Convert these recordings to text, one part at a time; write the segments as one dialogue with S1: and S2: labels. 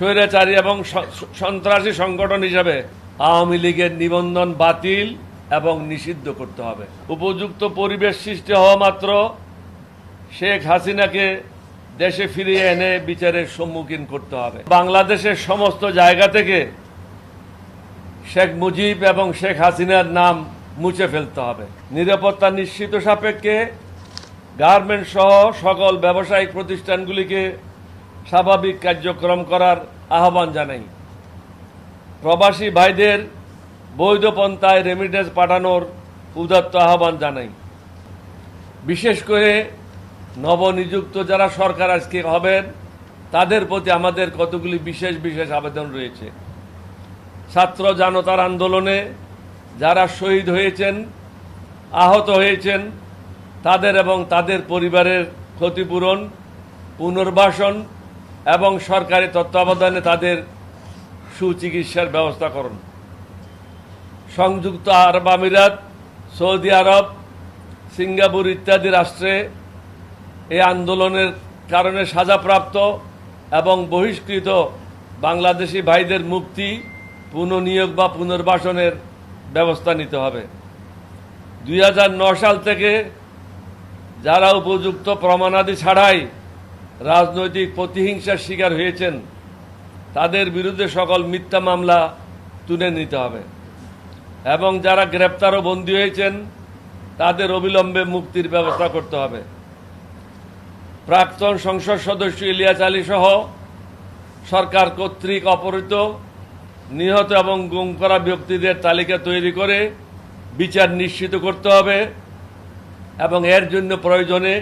S1: স্বৈরাচারী এবং সন্ত্রাসী সংগঠন হিসাবে আওয়ামী লীগের নিবন্ধন বাতিল এবং নিষিদ্ধ করতে হবে। উপযুক্ত পরিবেশ সৃষ্টি হওয়া মাত্র শেখ হাসিনাকে দেশে ফিরিয়ে এনে বিচারের সম্মুখীন করতে হবে। বাংলাদেশের সমস্ত জায়গা থেকে শেখ মুজিব এবং শেখ হাসিনার নাম মুছে ফেলতে হবে। নিরাপত্তা নিশ্চিত সাপেক্ষে গার্মেন্টস সহ সকল ব্যবসায়িক প্রতিষ্ঠানগুলিকে স্বাভাবিক কার্যক্রম করার আহ্বান জানাই। প্রবাসী ভাইদের বৈধ পন্থায় রেমিটেন্স পাঠানোর উদাত্ত আহ্বান জানাই। বিশেষ করে নবনিযুক্ত যারা সরকার আজকে হবেন, তাদের প্রতি আমাদের কতগুলি বিশেষ বিশেষ আবেদন রয়েছে। ছাত্র জনতার আন্দোলনে যারা শহীদ হয়েছেন, আহত হয়েছেন, তাদের এবং তাদের পরিবারের ক্ষতিপূরণ, পুনর্বাসন এবং সরকারি তত্ত্বাবধানে তাদের সুচিকিৎসার ব্যবস্থা করুন। সংযুক্ত আরব আমিরাত, সৌদি আরব, সিঙ্গাপুর ইত্যাদি রাষ্ট্রে এই আন্দোলনের কারণে সাজাপ্রাপ্ত এবং বহিষ্কৃত বাংলাদেশি ভাইদের মুক্তি পুনঃনিয়োগ বা পুনর্বাসনের ব্যবস্থা নিতে হবে। দুই সাল থেকে যারা উপযুক্ত প্রমাণাদি ছাড়াই রাজনৈতিক প্রতিহিংসার শিকার হয়েছেন, তাদের বিরুদ্ধে সকল মিথ্যা মামলা তুলে নিতে হবে। এবং যারা গ্রেপ্তার ও বন্দী হয়েছেন, তাদের অবিলম্বে মুক্তির ব্যবস্থা করতে হবে। প্রাক্তন সংসদ সদস্য ইলিয়াস আলী সহ সরকার কর্তৃক অপহৃত, নিহত এবং গুম করা ব্যক্তিদের তালিকা তৈরি করে বিচার নিশ্চিত করতে হবে এবং এর জন্য প্রয়োজনে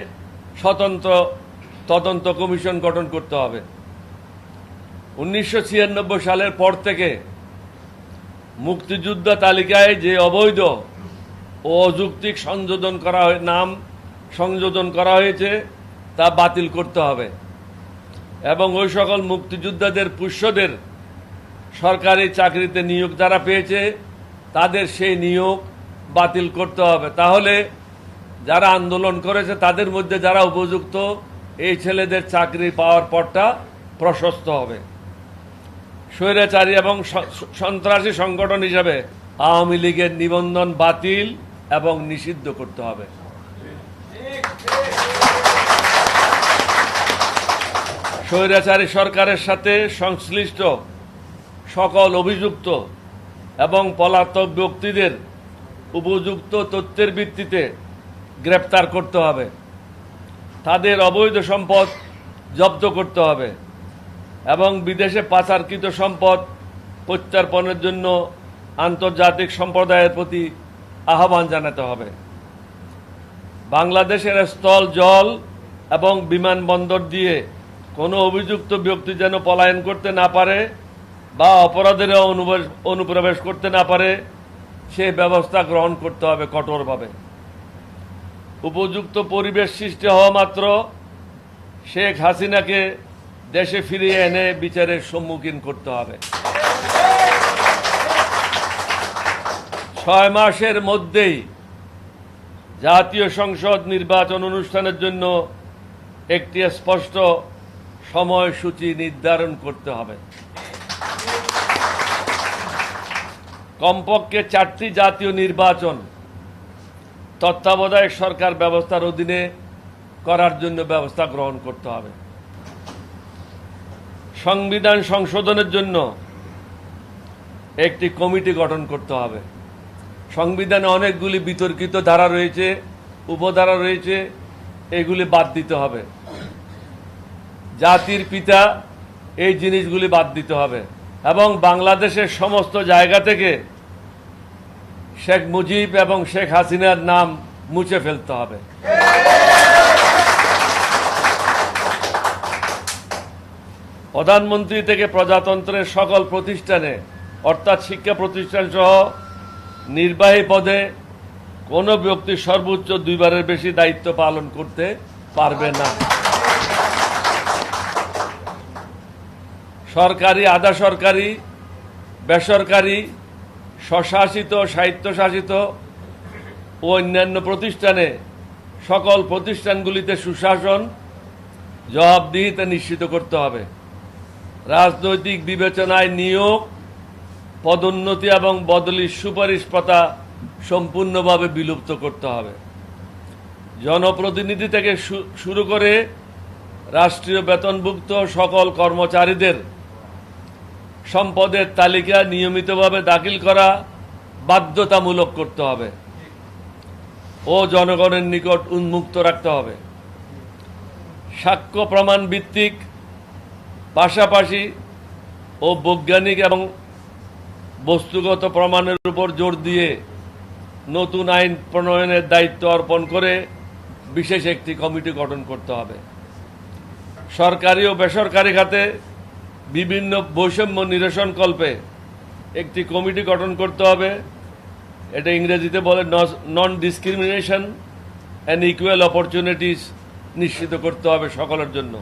S1: স্বতন্ত্র তদন্ত কমিশন গঠন করতে হবে। উনিশশো ছিয়ানব্বই সালের পর থেকে মুক্তিযোদ্ধা তালিকায় যে অবৈধ ও অযৌক্তিক সংযোজন করা নাম সংযোজন করা হয়েছে, তা বাতিল করতে হবে। এবং ওই সকল মুক্তিযোদ্ধাদের, পুষ্যদের সরকারি চাকরিতে নিয়োগ যারা পেয়েছে, তাদের সেই নিয়োগ বাতিল করতে হবে। তাহলে যারা আন্দোলন করেছে, তাদের মধ্যে যারা উপযুক্ত এই ছেলেদের চাকরি পাওয়ার পরটা প্রশস্ত হবে। স্বৈরাচারী এবং সন্ত্রাসী সংগঠন হিসাবে আওয়ামী লীগের নিবন্ধন বাতিল এবং নিষিদ্ধ করতে হবে। স্বৈরাচারী সরকারের সাথে সংশ্লিষ্ট সকল অভিযুক্ত এবং পলাতক ব্যক্তিদের উপযুক্ত তথ্যের ভিত্তিতে গ্রেপ্তার করতে হবে। তাদের অবৈধ সম্পদ জব্দ করতে হবে এবং বিদেশে পাচারকৃত সম্পদ প্রত্যার্পণের জন্য আন্তর্জাতিক সম্প্রদায়ের প্রতি আহ্বান জানাতে হবে। বাংলাদেশের স্থল, জল এবং বিমানবন্দর দিয়ে কোনো অভিযুক্ত ব্যক্তি যেন পলায়ন করতে না পারে বা অপরাধের অনুপ্রবেশ করতে না পারে, সে ব্যবস্থা গ্রহণ করতে হবে কঠোরভাবে। উপযুক্ত পরিবেশ সৃষ্টি হওয়া মাত্র শেখ হাসিনাকে দেশে ফিরিয়ে এনে বিচারের সম্মুখীন করতে হবে। ছয় মাসের মধ্যেই জাতীয় সংসদ নির্বাচন অনুষ্ঠানের জন্য একটি স্পষ্ট সময়সূচি নির্ধারণ করতে হবে। কমপক্ষে চারটি জাতীয় নির্বাচন তত্ত্বাবধায়ক সরকার ব্যবস্থার অধীনে করার জন্য ব্যবস্থা গ্রহণ করতে হবে। সংবিধান সংশোধনের জন্য একটি কমিটি গঠন করতে হবে। সংবিধানে অনেকগুলি বিতর্কিত ধারা রয়েছে, উপধারা রয়েছে, এগুলি বাদ দিতে হবে। জাতির পিতা এই জিনিসগুলি বাদ দিতে হবে এবং বাংলাদেশের সমস্ত জায়গা থেকে শেখ মুজিব এবং শেখ হাসিনার নাম মুছে ফেলতে হবে। প্রধানমন্ত্রী থেকে প্রজাতন্ত্রের সকল প্রতিষ্ঠানে, অর্থাৎ শিক্ষা প্রতিষ্ঠান সহ নির্বাহী পদে কোনো ব্যক্তি সর্বোচ্চ দুইবারের বেশি দায়িত্ব পালন করতে পারবে না। সরকারি, আধা সরকারি, বেসরকারি স্বশাসিত, স্বায়ত্তশাসিত ও অন্যান্য প্রতিষ্ঠানে সকল প্রতিষ্ঠানগুলিতে সুশাসন জবাবদিহিতা নিশ্চিত করতে হবে। রাজনৈতিক বিবেচনায় নিয়োগ, পদোন্নতি এবং বদলির সুপারিশ পাতা সম্পূর্ণভাবে বিলুপ্ত করতে হবে। জনপ্রতিনিধি থেকে শুরু করে রাষ্ট্রীয় বেতনভুক্ত সকল কর্মচারীদের সম্পদের তালিকা নিয়মিতভাবে দাখিল করা বাধ্যতামূলক করতে হবে। ও জনগণের নিকট উন্মুক্ত রাখতে হবে। সাক্ষ্য প্রমাণ ভিত্তিক পাশাপাশি ও বৈজ্ঞানিক এবং বস্তুগত প্রমাণের উপর জোর দিয়ে নতুন আইন প্রণয়নের দায়িত্ব অর্পণ করে বিশেষ একটি কমিটি গঠন করতে হবে। সরকারি ও বেসরকারি খাতে বিভিন্ন বৈষম্য নিরসন কল্পে একটি কমিটি গঠন করতে হবে। এটা ইংরেজিতে বলে non discrimination and equal opportunities নিশ্চিত করতে হবে সকলের জন্য।